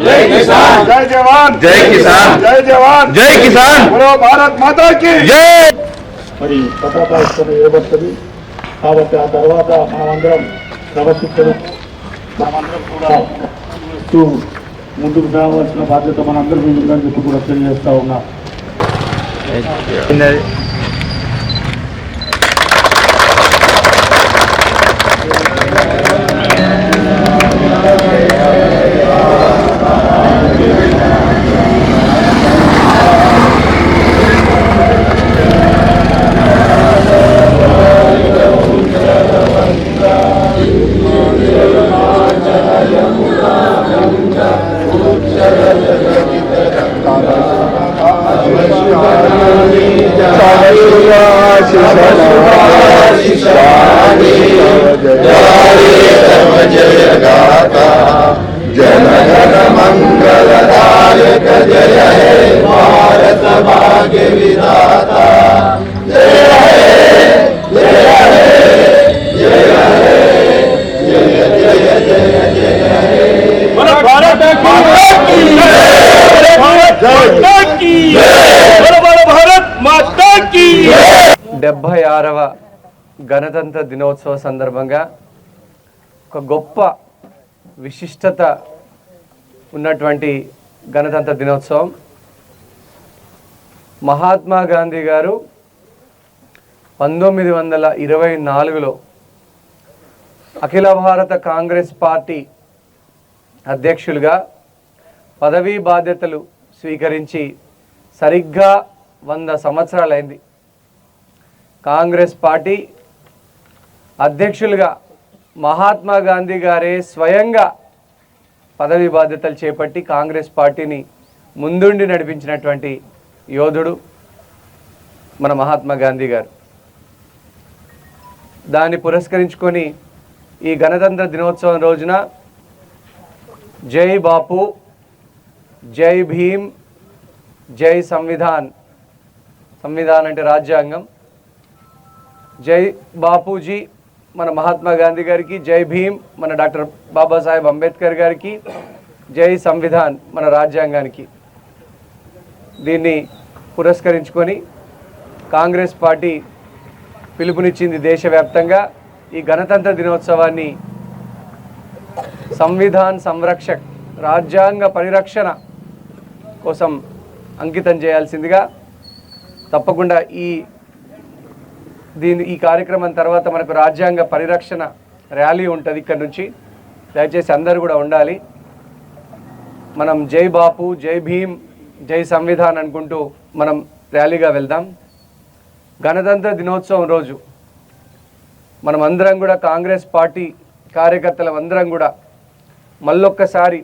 జై కిసాన్ जय जवान జై కిసాన్ जय जवान జై కిసాన్ बोलो भारत माता की జై మరి పతాకాష్టం ఇవ్వబడుతుంది కాబట్టి ఆ తర్వాత మనమందరం క్రమశిక్షణ మనమందరం కూడా ఇస్తూ ముందుకు రావాల్సిన బాధ్యత మనందరం మీద ఉందని చెప్పి కూడా తెలియజేస్తా ఉన్నా Deus. పదహారవ ఆరవ గణతంత్ర దినోత్సవ సందర్భంగా ఒక గొప్ప విశిష్టత ఉన్నటువంటి గణతంత్ర దినోత్సవం. మహాత్మా గాంధీ గారు పంతొమ్మిది వందల ఇరవై నాలుగులో అఖిల భారత కాంగ్రెస్ పార్టీ అధ్యక్షులుగా పదవీ బాధ్యతలు స్వీకరించి సరిగ్గా వంద సంవత్సరాలైంది. కాంగ్రెస్ పార్టీ అధ్యక్షులుగా మహాత్మా గాంధీ గారే స్వయంగా పదవి బాధ్యతలు చేపట్టి కాంగ్రెస్ పార్టీని ముందుండి నడిపించినటువంటి యోధుడు మన మహాత్మా గాంధీ గారు. దాన్ని పురస్కరించుకొని ఈ గణతంత్ర దినోత్సవం రోజున జై బాపు జై భీమ్ జై సంవిధాన్ సంవిధాన్ అంటే రాజ్యాంగం జై బాపూజీ మన మహాత్మా గాంధీ గారికి జై భీమ్ మన డాక్టర్ బాబాసాహెబ్ అంబేద్కర్ గారికి జై సంవిధాన్ మన రాజ్యాంగానికి. దీన్ని పురస్కరించుకొని కాంగ్రెస్ పార్టీ పిలుపునిచ్చింది దేశవ్యాప్తంగా ఈ గణతంత్ర దినోత్సవాన్ని సంవిధాన్ సంరక్షక్ రాజ్యాంగ పరిరక్షణ కోసం అంకితం చేయాల్సిందిగా తప్పకుండా ఈ దీని ఈ కార్యక్రమం తర్వాత మనకు రాజ్యాంగ పరిరక్షణ ర్యాలీ ఉంటుంది ఇక్కడ నుంచి. దయచేసి అందరు కూడా ఉండాలి. మనం జై బాపు జై భీమ్ జై సంవిధాన్ అనుకుంటూ మనం ర్యాలీగా వెళ్దాం. గణతంత్ర దినోత్సవం రోజు మనం అందరం కూడా కాంగ్రెస్ పార్టీ కార్యకర్తలం అందరం కూడా మళ్ళొక్కసారి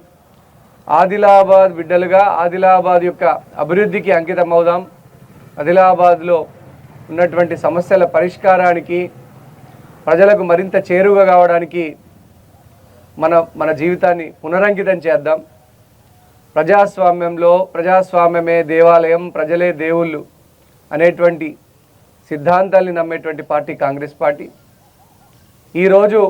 ఆదిలాబాద్ బిడ్డలుగా ఆదిలాబాద్ యొక్క అభివృద్ధికి అంకితం అవుదాం ఆదిలాబాద్లో ఉన్నటువంటి సమస్యల పరిష్కారానికి ప్రజలకు మరింత చేరువగా కావడానికి మన మన జీవితాన్ని పునరంకితం చేద్దాం. ప్రజాస్వామ్యంలో ప్రజాస్వామ్యమే దేవాలయం ప్రజలే దేవుళ్ళు అనేటువంటి సిద్ధాంతాల్ని నమ్మేటువంటి పార్టీ కాంగ్రెస్ పార్టీ. ఈరోజు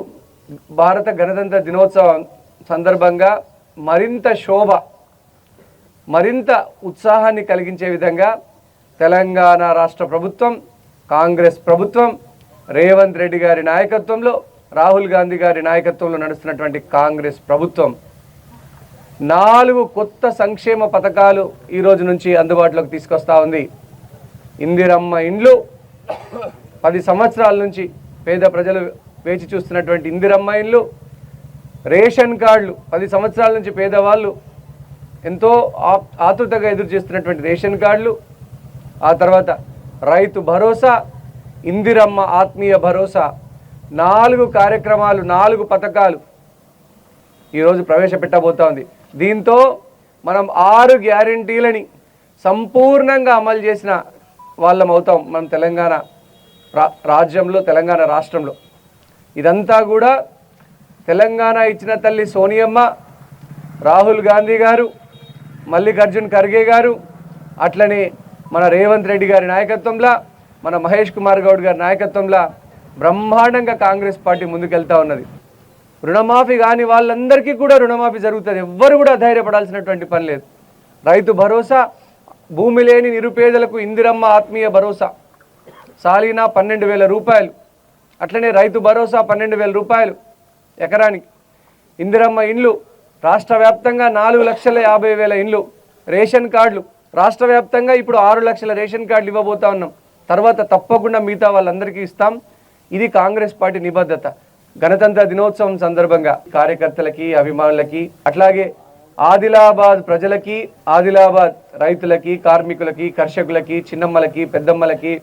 భారత గణతంత్ర దినోత్సవం సందర్భంగా మరింత శోభ మరింత ఉత్సాహాన్ని కలిగించే విధంగా తెలంగాణ రాష్ట్ర ప్రభుత్వం కాంగ్రెస్ ప్రభుత్వం రేవంత్ రెడ్డి గారి నాయకత్వంలో రాహుల్ గాంధీ గారి నాయకత్వంలో నడుస్తున్నటువంటి కాంగ్రెస్ ప్రభుత్వం. నాలుగు కొత్త సంక్షేమ పథకాలు ఈ రోజు నుంచి అందుబాటులోకి తీసుకొస్తా ఉంది. ఇందిరమ్మ ఇండ్లు పది సంవత్సరాల నుంచి పేద ప్రజలు వేచి చూస్తున్నటువంటి ఇందిరమ్మ ఇండ్లు రేషన్ కార్డులు పది సంవత్సరాల నుంచి పేదవాళ్ళు ఎంతో ఆతృతగా ఎదురు చేస్తున్నటువంటి రేషన్ కార్డులు ఆ తర్వాత రైతు భరోసా ఇందిరమ్మ ఆత్మీయ భరోసా నాలుగు కార్యక్రమాలు నాలుగు పథకాలు ఈరోజు ప్రవేశపెట్టబోతోంది దీంతో మనం ఆరు గ్యారంటీలని సంపూర్ణంగా అమలు చేసిన వాళ్ళం అవుతాం మనం తెలంగాణ రా- రాజ్యంలో తెలంగాణ రాష్ట్రంలో. ఇదంతా కూడా తెలంగాణ ఇచ్చిన తల్లి సోనియమ్మ రాహుల్ గాంధీ గారు మల్లికార్జున్ ఖర్గే గారు అట్లనే మన రేవంత్ రెడ్డి గారి నాయకత్వంలో మన మహేష్ కుమార్ గౌడ్ గారి నాయకత్వంలో బ్రహ్మాండంగా కాంగ్రెస్ పార్టీ ముందుకెళ్తా ఉన్నది. రుణమాఫీ కాని వాళ్ళందరికీ కూడా రుణమాఫీ జరుగుతుంది. ఎవ్వరు కూడా ధైర్యపడాల్సినటువంటి పని లేదు. రైతు భరోసా భూమి లేని నిరుపేదలకు ఇందిరమ్మ ఆత్మీయ భరోసా. సాలీనా పన్నెండు వేల రూపాయలు. అట్లనే రైతు భరోసా పన్నెండు వేల రూపాయలు ఎకరానికి. ఇందిరమ్మ ఇండ్లు రాష్ట్ర వ్యాప్తంగా నాలుగు లక్షల యాభై వేల ఇండ్లు రేషన్ కార్డులు రాష్ట్ర వ్యాప్తంగా ఇప్పుడు ఆరు లక్షల రేషన్ కార్డులు ఇవ్వబోతా ఉన్నాం. తర్వాత తప్పకుండా మిగతా వాళ్ళందరికీ ఇస్తాం. ఇది కాంగ్రెస్ పార్టీ నిబద్ధత. గణతంత్ర దినోత్సవం సందర్భంగా కార్యకర్తలకి అభిమానులకి అట్లాగే ఆదిలాబాద్ ప్రజలకి ఆదిలాబాద్ రైతులకి కార్మికులకి కర్షకులకి చిన్నమ్మలకి పెద్దమ్మలకి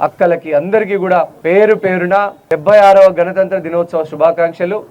అక్కలకి అందరికీ కూడా పేరు పేరున డెబ్బై ఆరవ గణతంత్ర దినోత్సవ శుభాకాంక్షలు.